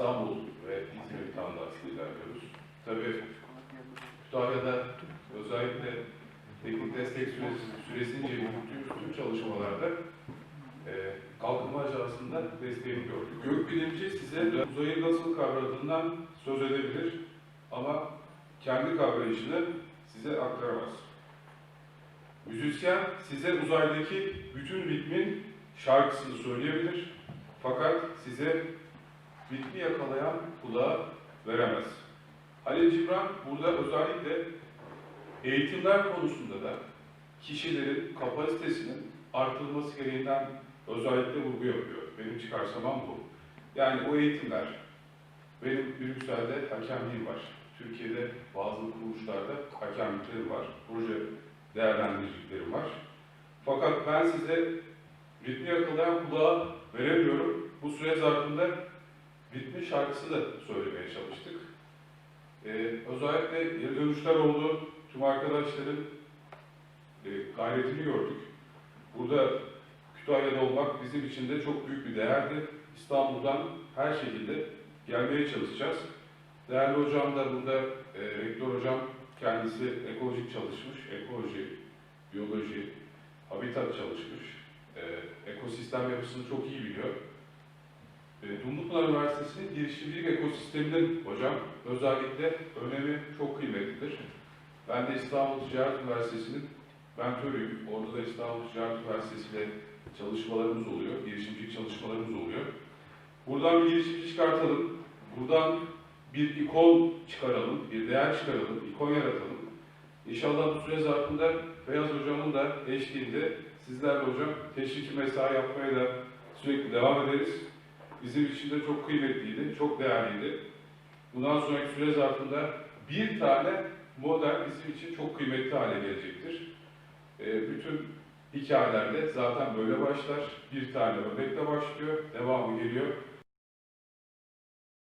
İstanbul ve İzmir tandansıyla ilerliyoruz. Tabii Kütahya'da özellikle teknik destek süresi, süresince yürüttüğümüz tüm çalışmalarda e, Kalkınma Ajansı'nda desteğini gördük. Gökbilimci size uzayı nasıl kavradığından söz edebilir ama kendi kavrayışını size aktaramaz. Müzisyen size uzaydaki bütün ritmin şarkısını söyleyebilir fakat size ritmi yakalayan kulağı veremez. Halil Cibran burada özellikle eğitimler konusunda da kişilerin kapasitesinin artırılması gereğinden özellikle vurgu yapıyor. Benim çıkarsamam bu. Yani o eğitimler, benim Brüksel'de hakemliğim var. Türkiye'de bazı kuruluşlarda hakemliklerim var. Proje değerlendiriciliklerim var. Fakat ben size ritmi yakalayan kulağı veremiyorum. Bu süre zarfında ritmi şarkısı da söylemeye çalıştık. Ee, özellikle geri dönüşler oldu. Tüm arkadaşların e, gayretini gördük. Burada Kütahya'da olmak bizim için de çok büyük bir değerdi. İstanbul'dan her şekilde gelmeye çalışacağız. Değerli hocam da burada, e, rektör hocam kendisi ekolojik çalışmış, ekoloji, biyoloji, habitat çalışmış, e, ekosistem yapısını çok iyi biliyor. Dumlupınar Üniversitesi'nin girişimcilik ekosisteminin hocam özellikle önemi çok kıymetlidir. Ben de İstanbul Ticaret Üniversitesi'nin mentörüyüm. Orada da İstanbul Ticaret Üniversitesi ile çalışmalarımız oluyor, girişimcilik çalışmalarımız oluyor. Buradan bir girişimci çıkartalım, buradan bir ikon çıkaralım, bir değer çıkaralım, ikon yaratalım. İnşallah bu süre zarfında Beyaz Hocam'ın da eşliğinde sizlerle hocam teşviki mesai yapmaya da sürekli devam ederiz. Bizim için de çok kıymetliydi, çok değerliydi. Bundan sonraki süre zarfında bir tane model bizim için çok kıymetli hale gelecektir. Ee, bütün hikayelerde zaten böyle başlar. Bir tane ördekle başlıyor, devamı geliyor.